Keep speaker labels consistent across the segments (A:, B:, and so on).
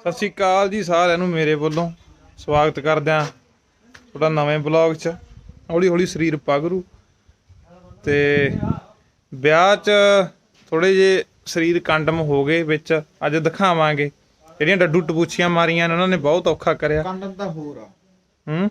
A: ਸਤਿ ਸ਼੍ਰੀ ਅਕਾਲ ਜੀ ਸਾਰਿਆਂ ਨੂੰ ਮੇਰੇ ਵੱਲੋਂ ਸਵਾਗਤ ਕਰਦੇ ਆ ਤੁਹਾਡਾ ਨਵੇਂ ਬਲੌਗ 'ਚ ਹੌਲੀ ਹੌਲੀ ਸਰੀਰ ਪਗਰੂ ਤੇ ਵਿਆਹ 'ਚ ਥੋੜੇ ਜੇ ਸਰੀਰ ਕੰਡਮ ਹੋ ਗਏ ਵਿੱਚ ਅੱਜ ਦਿਖਾਵਾਂਗੇ। ਜਿਹੜੀਆਂ ਡੱਡੂ ਟਪੂਛੀਆਂ ਮਾਰੀਆਂ ਨੇ ਉਹਨਾਂ ਨੇ ਬਹੁਤ ਔਖਾ ਕਰਿਆ।
B: ਕੰਡਨ ਤਾਂ ਹੋਰ ਆ।
A: ਹੂੰ?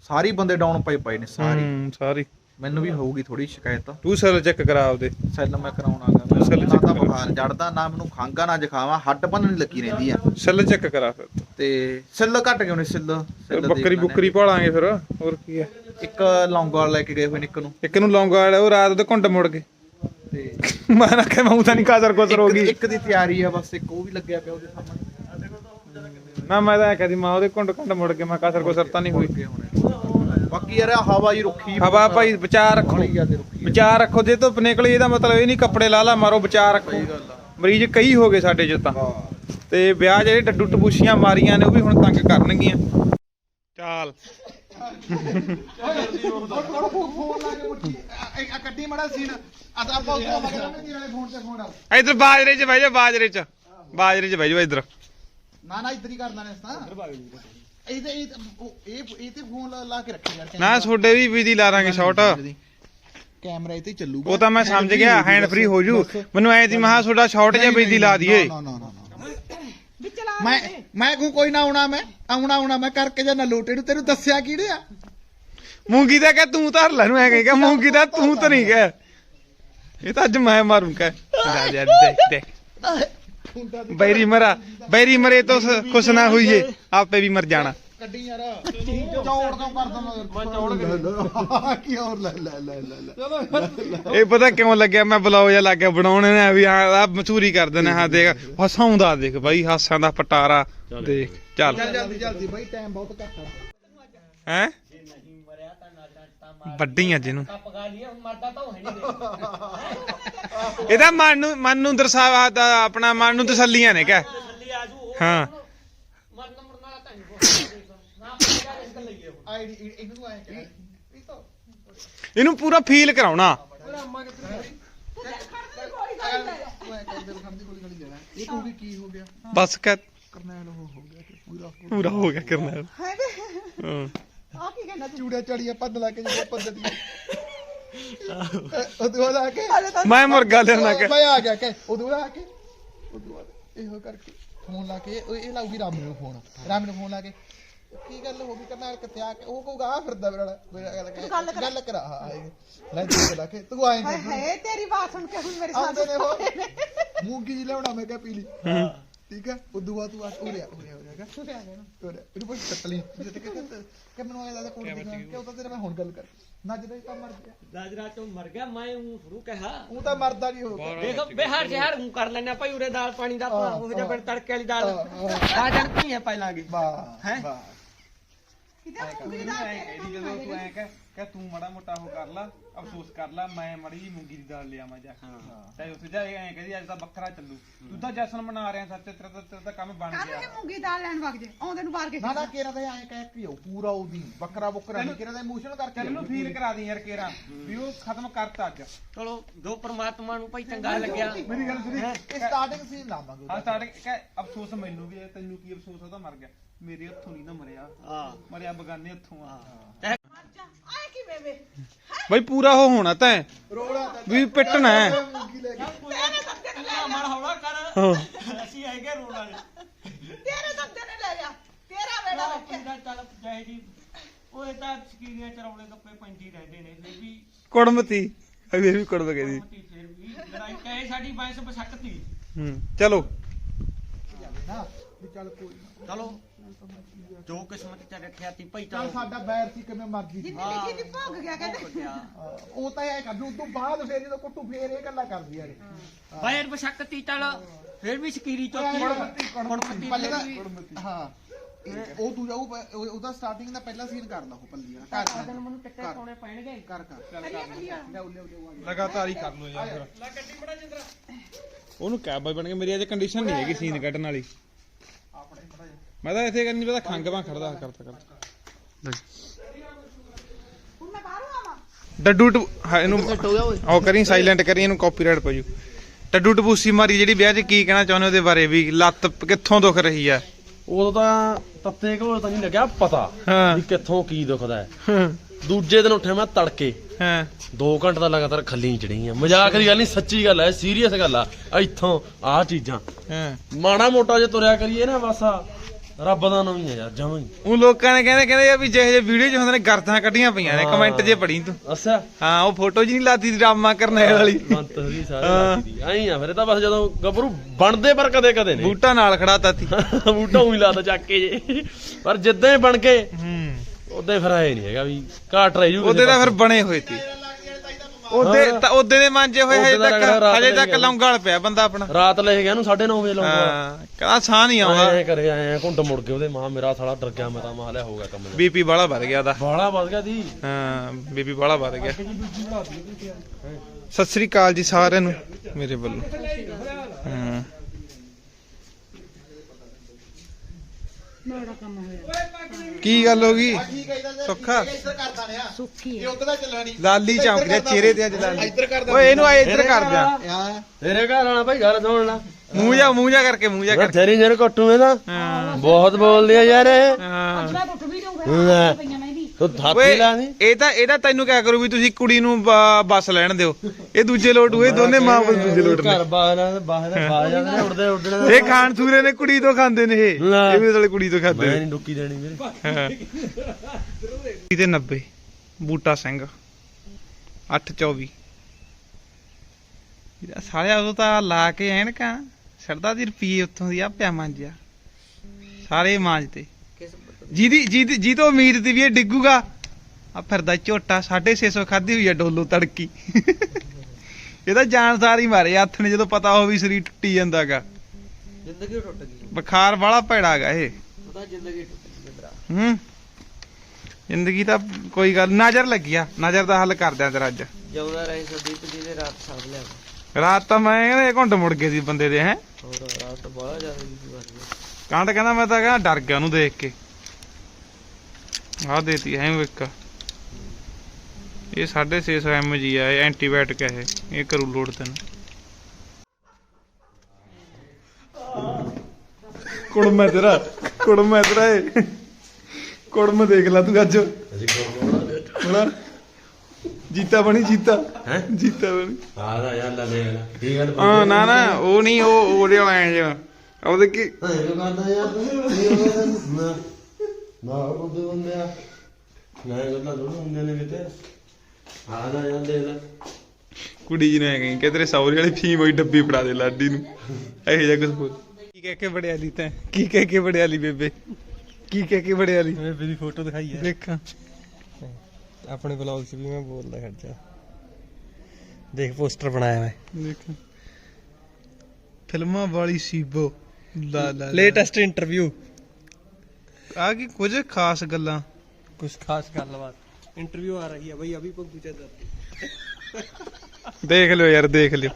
B: ਸਾਰੇ ਬੰਦੇ ਡਾਊਨ ਪਏ ਪਏ ਨੇ ਸਾਰੇ।
A: ਹੂੰ ਸਾਰੀ।
B: ਮੈਨੂੰ ਵੀ ਹੋਊਗੀ ਥੋੜੀ ਸ਼ਿਕਾਇਤ
A: ਤੂੰ। ਸੈਲ ਚੈੱਕ ਕਰਾ ਆਪਦੇ।
B: ਸੈੱਲ ਮੈਂ ਕਰਾਉਣਾਗਾ।
A: ਸੈੱਲ
B: ਨਾ
A: check
B: ਤਾਂ
A: ਕਰੋ।
B: ਬੁਖਾਰ ਜੜਦਾ ਨਾ ਮੈਨੂੰ ਖਾਂਗਾ ਨਾ ਜ਼ੁਕਾਮ ਹੱਡ ਭੰਨਣ ਲੱਗੀ ਰਹਿੰਦੀ ਆ।
A: ਸੈਲ ਚੈੱਕ ਕਰਾ ਫਿਰ।
B: ਤੇ ਸਿੱਲ ਘਟ ਕਿਉਂ ਨਹੀਂ ਸਿੱਲ ਸਿੱਲ
A: ਬੱਕਰੀ ਬੁੱਕਰੀ ਭਾਲਾਂਗੇ ਫਿਰ ਹੋਰ ਕੀ
B: ਆ। ਇੱਕ ਲੌਂਗਾ ਲੈ ਕੇ ਗਏ ਹੋਏ ਨੇ ਇੱਕ ਨੂੰ।
A: ਇੱਕ ਨੂੰ ਲੌਂਗਾ ਵਾਲਾ ਉਹ ਰਾਤ ਦੇ ਘੁੰਡ ਮੁੜ ਗਏ
B: ਤੇ
A: ਮੈਂ ਨਾ ਕਿ ਮੈਂ ਤਾਂ ਨਹੀਂ ਕਾਜ਼ਰ ਕੋਜ਼ਰ ਹੋ ਗਈ।
B: ਇੱਕ ਦੀ ਤਿਆਰੀ ਆ ਬਸ ਇੱਕ ਉਹ ਵੀ ਲੱਗਿਆ ਪਿਆ ਉਹਦੇ ਸਾਹਮਣੇ।
A: ਨਾ ਮੈਂ ਤਾਂ ਕਹਦੀ ਮਾਂ ਉਹਦੇ ਘੁੰਡ ਘੁੰਡ ਮੁੜ ਕੇ ਮੈਂ ਕਾਸਰ ਕੋ ਸਰਤਾ ਨਹੀਂ ਹੋਈ।
B: ਬਾਕੀ ਯਾਰ ਆਹ ਹਵਾ ਜੀ ਰੁੱਖੀ
A: ਹਵਾ ਭਾਈ ਵਿਚਾਰ ਰੱਖੋ।
B: ਬੜੀ ਜ਼ਿਆਦਾ ਰੁੱਖੀ ਆ।
A: ਵਿਚਾਰ ਰੱਖੋ ਜੇ ਧੁੱਪ ਨਿਕਲੀ ਇਹਦਾ ਮਤਲਬ ਇਹ ਨਹੀਂ ਕੱਪੜੇ ਲਾ ਲਾ ਮਾਰੋ ਵਿਚਾਰ ਰੱਖੋ।
B: ਸਹੀ ਗੱਲ ਆ।
A: ਮਰੀਜ਼ ਕਈ ਹੋ ਗਏ ਸਾਡੇ ਚ ਤਾਂ
B: ਹਾਂ।
A: ਤੇ ਵਿਆਹ ਜਿਹੜੇ ਡੱਡੂ ਟਪੂਸ਼ੀਆਂ ਮਾਰੀਆਂ ਨੇ ਉਹ ਵੀ ਹੁਣ ਤੰਗ ਕਰਨਗੀਆਂ। ਚਾਲ।
B: ਕੱਟੀ ਮੜਾ ਸੀਨ ਅਸਾਂ ਆਪਾਂ ਉਸ ਤੋਂ ਮਗਰ ਨਹੀਂ ਵਾਲੇ ਫੋਨ ਤੇ ਫੋਨ ਆ
A: ਇਧਰ ਬਾਜਰੇ ਚ ਬਹਿ ਜਾ ਬਾਜਰੇ ਚ। ਬਾਜਰੇ ਚ ਬਹਿ ਜਾ ਇਧਰ
B: ਨਾ ਨਾ ਇੱਧਰ ਹੀ ਕਰਨਾ ਨੇ ਤਾਂ ਇਹ ਤੇ ਇਹ ਉਹ- ਇਹ ਇਹ ਤੇ ਫੋਨ ਲਾ- ਲਾ ਕੇ ਰੱਖੀ ਯਾਰ
A: ਨਾ ਤੁਹਾਡੇ ਵੀ ਬਿਜਲੀ ਲਾ ਦਾਂਗੇ ਸ਼ਾਰਟ
B: ਕੈਮਰਾ ਇਹ ਤੇ ਚੱਲੂਗਾ।
A: ਉਹ ਤਾਂ ਮੈਂ ਸਮਝ ਗਿਆ ਹੈਂਡ ਫ੍ਰੀ ਹੋ ਜੂ। ਮੈਨੂੰ ਐ ਦੀ ਮਹਾ ਤੁਹਾਡਾ ਸ਼ਾਰਟ ਜਿਹਾ ਬਿਜਲੀ ਲਾ ਦਈਏ।
B: ਨਾ ਨਾ ਨਾ ਮੈਂ ਮੈਂ ਕੋ ਕੋਈ ਨਾ ਆਉਣਾ ਮੈਂ ਆਉਣਾ ਆਉਣਾ ਮੈਂ ਕਰਕੇ ਜਾਣਾ ਲੋਟੇ ਨੂੰ। ਤੈਨੂੰ ਦੱਸਿਆ ਕਿਹੜੇ ਆ?
A: ਮੂੰਗੀ ਦਾ ਕਹ ਤੂੰ ਧਰ ਲੈ ਨੂੰ ਐ ਕਹੇਗਾ ਮੂੰਗੀ ਦਾ ਤੂੰ ਤਾਂ ਨਹੀਂ ਕਹਿ। ਇਹ ਤਾਂ ਅੱਜ ਮੈਂ ਮਾਰੂੰ ਕਹਿ। ਜਾ ਜਾ ਦੇਖ ਦੇਖ। ਬੈਰੀ ਮਰਾ ਬੈਰੀ ਮਰੇ ਤਾਂ ਖੁਸ਼ ਨਾ ਹੋਈਏ ਆਪੇ ਵੀ ਮਰ ਜਾਣਾ।
B: ਕੱਢੀ ਯਾਰ। ਚੌੜ ਕਿਉਂ ਕਰਦਾ ਮੈਂ। ਚੌੜ ਕੀ ਹੋਰ ਲੈ ਲੈ ਲੈ ਲੈ ਲੈ।
A: ਇਹ ਪਤਾ ਕਿਉਂ ਲੱਗਿਆ? ਮੈਂ ਬਲੌਗ ਜਿਹਾ ਲੱਗ ਗਿਆ ਬਣਾਉਣ ਨੇ ਵੀ ਹਾਂ ਆ ਮਚੂਰੀ ਕਰ ਦੇਣਾ ਹਾਂ ਦੇਖ। ਹਸਾਉਂਦਾ ਦੇਖ ਬਾਈ ਹਾਸਿਆਂ ਦਾ ਪਟਾਰਾ। ਦੇਖ ਚੱਲ।
B: ਚੱਲ ਜਲਦੀ ਜਲਦੀ ਬਾਈ ਟਾਈਮ ਬਹੁਤ ਘੱਟ ਆ।
A: ਹੈ? ਵੱਡੀ ਅੱਜ ਇਹਨੂੰ ਇਹਦਾ ਮਨ ਨੂੰ ਮਨ ਨੂੰ ਦਰਸਾਵਾ ਦਾ ਆਪਣਾ ਮਨ ਨੂੰ ਤਸੱਲੀਆਂ ਨੇ, ਕਹਿ। ਹਾਂ।
B: ਆਈਡੀ ਇਹਨੂੰ ਆਏ ਕਿ
A: ਇਹਨੂੰ ਪੂਰਾ ਫੀਲ ਕਰਾਉਣਾ।
B: ਇਹ ਹੋ ਗਿਆ
A: ਬਸ ਕਹਿ।
B: ਕਰਨੈਲ ਹੋ ਗਿਆ ਪੂਰਾ
A: ਹੋ ਗਿਆ ਕਰਨਾ ਹਾਂ।
C: ਕਹਿੰਦਾ ਤੂੰ
B: ਚੂੜੀਆਂ ਪੱਦ ਲਾ ਕੇ ਜਿਹੜੇ ਪੱਦ ਦੀ ਉਹਦੇ ਬਾਅਦ ਆ ਕੇ
C: ਤਾਂ
A: ਮੈਂ ਮੁਰਗਾ ਲਿਆਉਣਾ ਕਿ
B: ਮੈਂ ਆ ਗਿਆ ਕਿ ਉਹਦੇ ਬਾਅਦ ਆ ਕੇ ਉਹਦੇ ਬਾਅਦ ਇਹੋ ਕਰਕੇ ਫੋਨ ਲਾ ਕੇ ਉਹ- ਇਹ ਲਾਉਗੀ ਰਾਮ ਨੂੰ ਫੋਨ। ਰਾਮ ਨੂੰ ਫੋਨ ਲਾ ਕੇ ਕੀ ਗੱਲ ਹੋ ਗਈ ਕਰਨੈਲ ਕਿੱਥੇ ਆ ਕੇ ਉਹ ਕਹੂਗਾ ਆ ਫਿਰਦਾ ਮੇਰੇ ਨਾਲ ਮੇਰਾ ਗੱਲ ਕਰ। ਗੱਲ ਕਰਾ ਹਾਂ ਇਹ। ਲੈ ਦੇ ਲਾ ਕੇ ਤੂੰ
C: ਹਾਏ ਹਾਏ ਤੇਰੀ ਬਾਤ ਸੁਣ ਕੇ ਹੁਣ ਮੇਰੇ
B: ਆਉਂਦੇ ਨੇ
C: ਸਾਹ
B: ਉਹ ਮੂੰਗੀ ਜੀ ਲਿਆਉਣਾ ਮੈਂ ਕਿਹਾ ਪੀ ਲਈ ਠੀਕ ਹੈ ਉਦੋਂ ਬਾਅਦ ਤੂੰ ਆ ਉਰੇ ਆ ਉਰੇ ਉਰੇ ਆ ਉਰੇ ਆ ਉਰੇ ਇਹਨੂੰ ਪੁੱਛ ਕੱਟ ਲਈ। ਜੇ ਤੇ ਕਿ ਕਿ ਮੈਨੂੰ ਆਇਆ ਦਾ ਕੋਡ ਦਿਖਾ ਕਿ ਉਹ ਤਾਂ ਤੇਰੇ ਮੈਂ ਹੁਣ ਗੱਲ ਕਰ ਨੱਜਦਾ ਹੀ ਤਾਂ ਮਰ ਗਿਆ।
D: ਰਾਜਰਾ ਤੋਂ ਮਰ ਗਿਆ ਮੈਂ ਉਹ ਥਰੂ ਕਿਹਾ।
B: ਉਹ ਤਾਂ ਮਰਦਾ ਨਹੀਂ ਹੋ ਗਿਆ।
D: ਦੇਖ ਬਿਹਾਰ ਸ਼ਹਿਰ ਨੂੰ ਕਰ ਲੈਣਾ ਭਾਈ ਉਰੇ ਦਾਲ ਪਾਣੀ ਦਾ ਭਲਾ ਉਹ ਜਿਹਾ ਫਿਰ ਤੜਕੇ ਵਾਲੀ ਦਾਲ। ਆ ਜਣ ਪੀਏ ਪਹਿਲਾਂ ਗੀ
B: ਵਾਹ
D: ਹੈਂ?
B: ਵਾਹ।
A: ਜਦੋਂ ਤੂੰ ਐ ਕਹਿ ਕਿ ਤੂੰ ਮੜਾ ਮੋਟਾ ਉਹ ਕਰ ਲਾ ਅਫਸੋਸ ਕਰ ਲਾ ਮੈਂ ਮੜੀ ਜੀ ਮੂੰਗੀ ਦੀ ਦਾਲ ਲਿਆ ਮੈਂ ਜਾ ਚਾਹੇ ਉੱਥੇ ਜਾ ਐ ਕਹਦੀ ਅੱਜ ਤਾਂ ਬੱਕਰਾ ਚੱਲੂ। ਤੂੰ ਤਾਂ ਜਸ਼ਨ ਮਨਾ ਰਿਹਾ ਸੱਚ ਤੇਰਾ ਤਾਂ ਤੇਰਾ ਤਾਂ ਕੰਮ ਬਣ ਗਿਆ।
C: ਇਹ ਮੂੰਗੀ ਦਾਲ ਲੈਣ ਵਗ ਜੇ ਆਉਂਦੇ ਨੂੰ ਬਾਹਰ ਕੇ
B: ਨਾ ਨਾ ਕੇਰਾ ਤਾਂ ਐਂ ਕਹਿ ਕਿ ਉਹ ਪੂਰਾ ਉਹਦੀ ਬੱਕਰਾ ਬੁੱਕਰਾ ਨਹੀਂ ਕੇਰਾ ਤਾਂ ਇਮੋਸ਼ਨਲ ਕਰਕੇ
A: ਚੱਲ ਨੂੰ ਫੀਲ ਕਰਾ ਦੀ ਯਾਰ ਕੇਰਾ ਵੀ ਉਹ ਖਤਮ ਕਰਤਾ ਅੱਜ।
D: ਚਲੋ ਦੋ ਪਰਮਾਤਮਾ ਨੂੰ ਭਾਈ ਚੰਗਾ ਲੱਗਿਆ।
B: ਮੇਰੀ ਗੱਲ ਸੁਣੀ ਇਹ ਸਟਾਰਟਿੰਗ ਸੀਨ ਲਾਵਾਂਗੇ
A: ਹਾਂ ਸਟਾਰਟ ਕਹਿ ਅਫਸੋਸ ਮੈਨੂੰ ਵੀ ਹੈ ਤੈਨੂੰ ਕੀ ਅਫਸੋਸ ਉਹਦਾ ਮਰ ਗਿਆ। ਮੇਰੇ ਹੱਥੋਂ ਨਹੀਂ ਨਾ ਮਰਿਆ।
D: ਹਾਂ।
A: ਮਰਿਆ ਬਗਾਨੇ ਹੱਥੋਂ ਆ।
C: ਕੀ
A: ਬਈ ਪੂਰਾ ਉਹ ਹੋਣਾ ਤੈਂ
B: ਰੋੜਾ
A: ਵੀ ਪਿੱਟਣਾ ਹੈ।
B: ਮੂੰਗੀ ਲੈ ਕੇ।
C: ਤੇਰੇ ਸੱਤੇ ਨੇ ਲੈ
D: ਮਨ
C: ਜਾ।
D: ਹੌਲਾ ਕਰ।
A: ਹਾਂ।
D: ਅਸੀਂ ਹੈਗੇ ਰੋਣ ਵਾਲੇ।
C: ਤੇਰੇ ਸੱਤੇ ਨੇ ਲੈ ਜਾ। ਤੇਰਾ ਬੇੜਾ
D: ਉਹ
C: ਰੱਖਿਆ।
D: ਪਿੰਡਾ ਚੱਲ ਜਾਏ ਜੀ। ਉਹ ਇਹ ਤਾਂ ਸਕੀਰੀਆਂ ਚਰੌਲੇ ਗੱਪੇ ਪੈਂਦੀ ਰਹਿੰਦੇ ਨੇ। ਫਿਰ ਵੀ
A: ਕੁੜਮਤੀ। ਅਗੇ ਵੀ ਕੁੜਮ ਗਈ
D: ਮਤੀ ਫਿਰ ਵੀ ਲੜਾਈ ਕਹੇ ਸਾਡੀ ਬਾਇਸ ਬਸਕਤੀ
A: ਹੂੰ ਚਲੋ।
B: ਚਲੋ।
D: ਜੋ ਕਿਸਮਤ ਚ ਰੱਖਿਆ ਤੀ ਭਾਈ
B: ਚੱਲ
D: ਚਲੋ
B: ਸਾਡਾ ਬੈਰ ਸੀ ਕਿਵੇਂ ਮਰਜ਼ੀ ਸੀ।
C: ਲਿਖੀ ਦੀ ਭੋਗ ਗਿਆ ਕਹਿੰਦੇ।
D: ਗਿਆ।
B: ਹਾਂ, ਉਹ ਤਾਂ ਇਹ ਕਰ ਤੋਂ ਬਾਅਦ ਫੇਰ ਜਦੋਂ ਕੁੱਟੂ ਫੇਰ ਇਹ ਗੱਲਾਂ ਕਰਦੀ ਯਾਰ।
D: ਬਾਇਰ ਬਸਕਤੀ ਚੱਲ ਫਿਰ ਵੀ ਸਕੀਰੀ ਚੌਕੀ ਕੁੜਮਤੀ
B: ਪਹਿਲੇ
D: ਫਿਰ
B: ਤਾਂ ਹਾਂ। ਇਹ- ਉਹ ਤੂੰ ਜਾਊ ਉਹ- ਉਹਦਾ ਸਟਾਰਟਿੰਗ ਦਾ ਪਹਿਲਾ ਸੀਨ ਕਰਦਾ ਉਹ ਪੱਲੀ ਵਾਲਾ। ਕਰ
D: ਦਿਨ ਮੈਨੂੰ ਟਿੱਕੇ ਪਾਉਣੇ ਪੈਣਗੇ।
B: ਕਰ ਕਰ
C: ਕਰੀਏ ਕਰੀਏ
B: ਲਿਆਓ ਲਿਆਓ ਲਿਆਓ
A: ਲਗਾਤਾਰ ਹੀ ਕਰ ਲੋ ਯਾਰ ਉਹਨੂੰ ਕਹਿ ਬਾਈ ਬਣ ਕੇ ਮੇਰੀ ਅਜੇ ਕੰਡੀਸ਼ਨ ਨਹੀਂ ਹੈਗੀ ਸੀਨ ਕੱਢਣ ਵਾਲੀ। ਮੈਂ ਤਾਂ ਇੱਥੇ ਕਰਨੀ ਪਤਾ ਖੰਗ ਬਾਂ ਖੜਦਾ ਕਰਦਾ ਕਰਦਾ
C: ਹੁਣ ਮੈਂ ਬਾਹਰੋਂ ਆਵਾਂ
A: ਡੱਡੂ ਟੂ- ਹਾਂ, ਇਹਨੂੰ ਆਓ ਕਰੀ ਸਾਇਲੈਂਟ ਕਰੀ ਇਹਨੂੰ ਕਾਪੀਰਾਈਟ ਪੈ ਜੂ ਟੱਡੂ ਟਪੂਸੀ ਮਾਰੀ ਜਿਹੜੀ ਵਿਆਹ 'ਚ ਕੀ ਕਹਿਣਾ ਚਾਹੁੰਦੇ ਉਹਦੇ ਬਾਰੇ ਵੀ? ਲੱਤ ਕਿੱਥੋਂ ਦੁਖ ਰਹੀ ਹੈ
E: ਉਦੋਂ ਤਾਂ ਤੱਤੇ ਘੋਲ ਤਾਂ ਨਹੀਂ ਲੱਗਿਆ ਪਤਾ
A: ਹਾਂ।
E: ਵੀ ਕਿੱਥੋਂ ਕੀ ਦੁਖਦਾ ਹੈ।
A: ਹਾਂ,
E: ਦੂਜੇ ਦਿਨ ਉੱਠਿਆ ਮੈਂ ਤੜਕੇ।
A: ਹਾਂ।
E: 2 ਘੰਟੇ ਦਾ ਲਗਾਤਾਰ ਖੱਲੀ ਚੜੀ ਆ ਮਜ਼ਾਕ ਦੀ ਗੱਲ ਨਹੀਂ ਸੱਚੀ ਗੱਲ ਹੈ ਸੀਰੀਅਸ ਗੱਲ ਆ। ਇੱਥੋਂ ਆਹ ਚੀਜ਼ਾਂ।
A: ਹਾਂ।
E: ਮਾੜਾ ਮੋਟਾ ਜੇ ਤੁਰਿਆ ਕਰੀਏ ਨਾ ਬਸ ਆ। ਰੱਬ ਦਾ ਨਾਮ ਹੀ ਆ ਯਾਰ ਜਮਾਂ ਹੀ।
A: ਉਹ ਲੋਕਾਂ ਨੇ ਕਹਿੰਦੇ ਕਹਿੰਦੇ ਆ ਵੀ ਜਿਹੇ ਜਿਹੇ ਵੀਡੀਓ 'ਚ ਹੁੰਦੇ ਨੇ ਗਰਦਾਂ ਕੱਢੀਆਂ ਪਈਆਂ ਨੇ ਕਮੈਂਟ ਜੇ ਪੜੀ ਤੂੰ।
E: ਅੱਛਾ।
A: ਹਾਂ ਉਹ ਫੋਟੋ ਜੀ ਨਹੀਂ ਲਾਤੀ ਡਰਾਮਾ ਕਰਨ ਵਾਲੀ
E: ਮੰਤ ਵੀ ਸਾਰੇ ਲਾਤੀ ਦੀ ਆ ਫਿਰ ਤਾਂ ਬਸ ਜਦੋਂ ਗੱਭਰੂ ਬਣਦੇ ਪਰ ਕਦੇ ਕਦੇ ਨੇ
A: ਬੂਟਾ ਨਾਲ ਖੜਾਤਾ ਤੀ
E: ਬੂਟਾ ਉਹੀ ਲਾਦਾ ਚੱਕ ਕੇ ਜੇ। ਪਰ ਜਿੱਦਾਂ ਹੀ ਬਣ ਕੇ
A: ਹੂੰ।
E: ਉਹਦੇ ਫਿਰ ਆਏ ਨਹੀਂ ਹੈਗਾ ਵੀ ਘਾਟ ਰਹਿ ਜੂ
A: ਉਹਦੇ ਤਾਂ ਫਿਰ ਬਣੇ ਹੋਏ ਤੀ ਉਹਦੇ ਤਾਂ ਉਹਦੇ ਦੇ ਮਾਂਜੇ ਹੋਏ ਹਜੇ
E: ਦਾ
A: ਤੱਕ ਹਜੇ
E: ਲੈ
A: ਤੱਕ
E: ਗਿਆ।
A: ਲੌਂਗਲ ਪਿਆ ਬੰਦਾ ਆਪਣਾ।
E: ਰਾਤ ਲੈ ਗਿਆ ਨੂੰ 9:30 ਵਜੇ ਲਾਉਂਦਾ
A: ਹਾਂ ਕਹਿੰਦਾ ਸਾਹ ਨਹੀਂ ਆਉਂਦਾ।
E: ਐ ਕਰੇ ਐ ਘੁੰਡ ਮੁੜ ਕੇ ਉਹਦੇ ਮਾਂ ਮੇਰਾ ਸਾਲਾ ਡਰ ਗਿਆ ਮੈਂ ਤਾਂ ਮਾਂ ਲਿਆ ਹੋਊਗਾ ਕੰਮ ਦਾ
A: ਬੀਪੀ ਬਾਲਾ ਵੱਧ ਗਿਆ ਉਹਦਾ।
E: ਬਾਲਾ ਵੱਧ ਗਿਆ ਦੀ।
A: ਹਾਂ ਬੀਬੀ ਬਾਲਾ ਵੱਧ ਗਿਆ। ਸਤਿ ਸ੍ਰੀ ਅਕਾਲ ਜੀ ਸਾਰਿਆਂ ਨੂੰ ਮੇਰੇ ਵੱਲੋਂ। ਕੀ ਗੱਲ ਹੋ ਗਈ?
B: ਇਹਦਾ
A: ਸੁੱਖਾ।
B: ਆ
A: ਲਾਲੀ ਚਮਕ ਰਿਹਾ ਚਿਹਰੇ ਤੇ ਅੱਜ ਲਾਲੀ ਓਏ ਇਹਨੂੰ ਆਏ ਇੱਧਰ ਕਰ ਦਿਆਂ
B: ਹਾਂ।
E: ਤੇਰੇ ਘਰ ਆਣਾ ਭਾਈ ਗੱਲ ਸੁਣ ਲੈ।
A: ਮੂੰਹ ਜਾ ਮੂੰਹ ਜਾ ਕਰਕੇ ਮੂੰਹ ਜਾ
E: ਮੈਂ
A: ਕਰਕੇ।
E: ਤੇਰੀ ਜਰ ਕੱਟੂ
A: ਹਾਂ।
E: ਬਹੁਤ ਬੋਲਦੀ ਆ ਯਾਰ ਇਹ।
A: ਹਾਂ
C: ਮੈਂ ਟੁੱਟ ਵੀ ਜਾਊਗਾ।
E: ਤੂੰ
A: ਓਏ
E: ਹੀ ਲਾ ਨਹੀਂ
A: ਇਹ ਤਾਂ ਇਹਦਾ ਤੈਨੂੰ ਕਿਆ ਕਰੂ ਵੀ ਤੁਸੀਂ ਕੁੜੀ ਨੂੰ ਬ- ਬੱਸ ਲੈਣ ਦਿਓ। ਇਹ ਦੂਜੇ ਲੋਟ ਹੋਏ ਦੋਨੇ ਮਾਂ ਪੁੱਤ ਦੂਜੇ ਲੋਟ ਨੇ।
E: ਘਰ ਬਾਹਰ ਬਾਹਰ ਬਾਹਰ ਜਾਂਦੇ ਨੇ ਉੜਦੇ ਉੜਦੇ
A: ਇਹ ਖਾਣ ਸੂਰੇ ਨੇ ਕੁੜੀ ਤੋਂ ਖਾਂਦੇ ਨੇ ਇਹ।
E: ਲੈ।
A: ਇਹ ਵੀ ਸਾਲੇ ਕੁੜੀ ਤੋਂ ਖਾਂਦੇ
E: ਮੈਂ
A: ਨੇ
E: ਨਹੀਂ ਡੁੱਕੀ ਦੇਣੀ ਵੀਰੇ।
A: ਹਾਂ। ਇਹਦੇ 90 ਬੂਟਾ ਸਿੰਘ। 824 ਇਹਦਾ ਸਾਲਿਆ ਉਦੋਂ ਤਾਂ ਲਾ ਕੇ ਐਨਕਾਂ ਸਰਦਾ ਦੀ ਰੁਪਈਏ ਉੱਥੋਂ ਦੀ ਆ ਪਿਆ ਮਾਂਜਿਆ। ਸਾਰੇ ਮਾਂਜਦੇ। ਜਿਹਦੀ ਜਿਹਦੀ ਜੀ ਤੋਂ ਉਮੀਦ ਸੀ ਵੀ ਇਹ ਡਿੱਗੂਗਾ। ਆ ਫਿਰਦਾ ਝੋਟਾ 650 ਖਾਦੀ ਹੋਈ ਆ ਡੋਲੋ ਤੜਕੀ। ਇਹਦਾ ਜਾਨ ਸਾਰੀ ਮਾਰੇ ਹੱਥ ਨੇ ਜਦੋਂ ਪਤਾ ਹੋ ਵੀ ਸਰੀਰ ਟੁੱਟੀ ਜਾਂਦਾਗਾ।
D: ਜ਼ਿੰਦਗੀ ਟੁੱਟ ਗਈ।
A: ਬੁਖਾਰ ਵਾਲਾ ਭੈੜਾਗਾ ਇਹ।
D: ਜ਼ਿੰਦਗੀ ਟੁੱਟ ਗਈ ਮੇਰਾ
A: ਹੂੰ। ਜ਼ਿੰਦਗੀ ਤਾਂ ਕੋਈ ਗੱਲ ਨਜ਼ਰ ਲੱਗਿਆ ਨਜ਼ਰ ਦਾ ਹੱਲ ਕਰ ਦਿਆਂ ਤੇਰਾ ਅੱਜ।
D: ਜਿਉਂਦਾ ਰਹੇ ਸੰਦੀਪ ਜੀ ਦੇ ਰਾਤ ਸਾਂਭ ਲਿਆ
A: ਰਾਤ ਤਾਂ ਮੈਂ ਕਹਿੰਦਾ ਇਹ ਘੁੰਡ ਮੁੜ ਗਏ ਸੀ ਬੰਦੇ ਦੇ ਹੈ।
D: ਹੋਰ ਰਾਤ ਤਾਂ ਬੜਾ ਜ਼ਿਆਦਾ ਜੀ ਬਸ
A: ਕਾਂਟ ਕਹਿੰਦਾ ਮੈਂ ਤਾਂ ਕਹਿੰਦਾ ਡਰ ਗਿਆ ਉਹਨੂੰ ਦੇਖ ਕੇ। ਆਹ ਦੇਤੀ ਹੈ ਇੱਕ ਇਹ 650 mg ਆ ਇਹ ਐਂਟੀਬਾਇਓਟਿਕ ਹੈ ਇਹ। ਕਰੂ ਲੋਡ ਤੈਨੂੰ। ਕੁੜਮਾ ਤੇਰਾ ਕੁੜਮਾ ਤੇਰਾ ਇਹ। ਕੁੜਮ ਦੇਖ ਲੈ ਤੂੰ ਅੱਜ। ਹੁਣ ਜੀਤਾ ਬਣੀ ਜੀਤਾ।
E: ਹੈ?
A: ਜੀਤਾ ਬਣੀ।
E: ਆ ਦਾ ਯਾਰ ਲੈ ਲੈ ਕੀ ਗੱਲ
A: ਹਾਂ ਨਾ ਨਾ ਉਹ ਨਹੀਂ ਉਹ ਉਹਦੇ ਵਾਲਾ ਐਂ ਜਿਹਾ। ਉਹਦੇ ਕੀ
E: ਹਾਂ ਇਹ ਕਰਦਾ ਯਾਰ। ਹੋ? ਨਾ ਨਾ ਉਹ ਦੋ ਹੁੰਦੇ ਆ। ਨਾ ਇਹ ਗੱਲਾਂ ਦੋ ਹੁੰਦੇ ਨੇ ਕਿਤੇ? ਆ ਦਾ ਯਾਰ ਦੇ ਲੈ
A: ਕੁੜੀ ਜੀ ਨੇ ਕਹੀ ਕਿ ਤੇਰੇ ਸੌਰੀ ਵਾਲੀ ਫੀਮ ਹੋਈ ਡੱਬੀ ਫੜਾ ਦੇ ਲਾਡੀ ਨੂੰ। ਇਹੋ ਜਿਹਾ ਕੁਝ ਬੋਲ। ਕੀ ਕਹਿ ਕੇ ਬੜਿਆ ਲਈ ਤੈਂ? ਕੀ ਕਹਿ ਕੇ ਬੜਿਆ ਲਈ ਬੇਬੇ? ਕੀ ਕਹਿ ਕੇ ਬੜਿਆ ਲਈ
D: ਮੈਂ ਮੇਰੀ ਫੋਟੋ ਦਿਖਾਈ ਹੈ।
A: ਦੇਖਾਂ।
D: ਆਪਣੇ ਬਲੌਗ 'ਚ ਵੀ ਮੈਂ ਬੋਲਦਾ ਖੜ ਜਾ। ਦੇਖ ਪੋਸਟਰ ਬਣਾਇਆ ਮੈਂ।
A: ਦੇਖਾਂ। ਫਿਲਮਾਂ ਵਾਲੀ ਸੀਬੋ। ਲਾ ਲਾ।
D: ਲੇਟੈਸਟ ਇੰਟਰਵਿਊ
A: ਆ ਕੀ ਕੁਝ ਖਾਸ ਗੱਲਾਂ?
D: ਕੁਝ ਖਾਸ ਗੱਲਬਾਤ। ਇੰਟਰਵਿਊ ਆ ਰਹੀ ਹੈ ਬਈ ਅਭੀ ਪੰਗੂ ਚੱਦਰ
A: ਦੇਖ ਲਿਓ ਯਾਰ ਦੇਖ ਲਿਓ।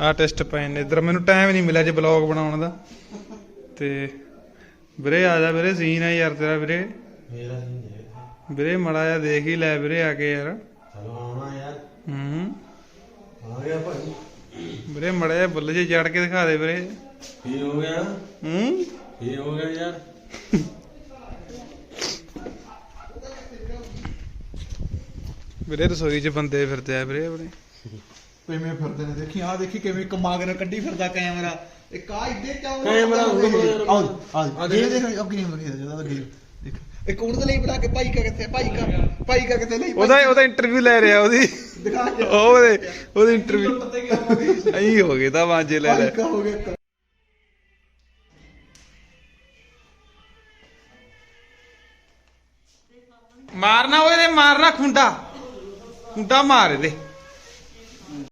A: ਆ ਟੈਸਟ ਪਏ ਨੇ। ਇਧਰ ਮੈਨੂੰ ਟਾਈਮ ਨਹੀਂ ਮਿਲਿਆ ਜੇ ਬਲੌਗ ਬਣਾਉਣ ਦਾ। ਤੇ ਵੀਰੇ ਆ ਜਾ ਵੀਰੇ ਸੀਨ ਹੈ ਯਾਰ ਤੇਰਾ ਵੀਰੇ।
E: ਮੇਰਾ ਨਹੀਂ ਹੈ
A: ਵੀਰੇ ਮੜਾ ਜਾ ਦੇਖ ਹੀ ਲੈ ਵੀਰੇ ਆ ਕੇ ਯਾਰ।
E: ਚਲੋ ਆਉਣਾ ਯਾਰ।
A: ਹੂੰ।
E: ਆ ਗਿਆ ਭਾਈ।
A: ਵੀਰੇ ਮੜਾ ਜਾ ਬੁੱਲ ਜੇ ਚੜ ਕੇ ਦਿਖਾ ਦੇ ਵੀਰੇ।
E: ਕੀ ਹੋ ਗਿਆ
A: ਹੂੰ।
E: ਕੀ ਹੋ ਗਿਆ ਯਾਰ?
A: ਵੀਰੇ ਰਸੋਈ 'ਚ ਬੰਦੇ ਫਿਰਦੇ ਆ ਵੀਰੇ ਆਪਣੇ।
B: ਕਿਵੇਂ ਫਿਰਦੇ ਨੇ ਦੇਖੀ ਆ ਦੇਖੀ ਕਿਵੇਂ ਕਮਾਗਰ ਕੱਢੀ ਫਿਰਦਾ ਕੈਮਰਾ। ਇੱਕ ਆ ਇੱਦੇ ਕਿਉਂ
E: ਕੈਮਰਾ।
B: ਆ ਆ ਦੇਖ ਦੇਖ। ਅਬ ਗੇਮ ਲੱਗੀ ਜਦੋਂ ਗੇਮ ਦੇਖ ਇੱਕ ਉਹਦੇ ਲਈ ਬਣਾ ਕੇ ਭਾਈ ਕਾ ਕਿੱਥੇ ਭਾਈ ਕਾ ਭਾਈ ਕਾ ਕਿੱਥੇ ਲਈ
A: ਉਹਦਾ ਉਹਦਾ ਇੰਟਰਵਿਊ ਲੈ ਰਿਹਾ ਉਹਦੀ।
B: ਦਿਖਾ ਕੇ।
A: ਉਹਦੇ ਉਹਦੀ ਇੰਟਰਵਿਊ ਐਂ ਹੋ ਗਿਆ ਤਾਂ ਵਾਂਜੇ ਲੈ ਲੈ।
B: ਕਾ ਹੋ ਗਿਆ।
A: ਮਾਰਨਾ ਉਹਦੇ ਮਾਰਨਾ ਖੁੰਡਾ। ਖੁੰਡਾ ਮਾਰ ਇਹਦੇ।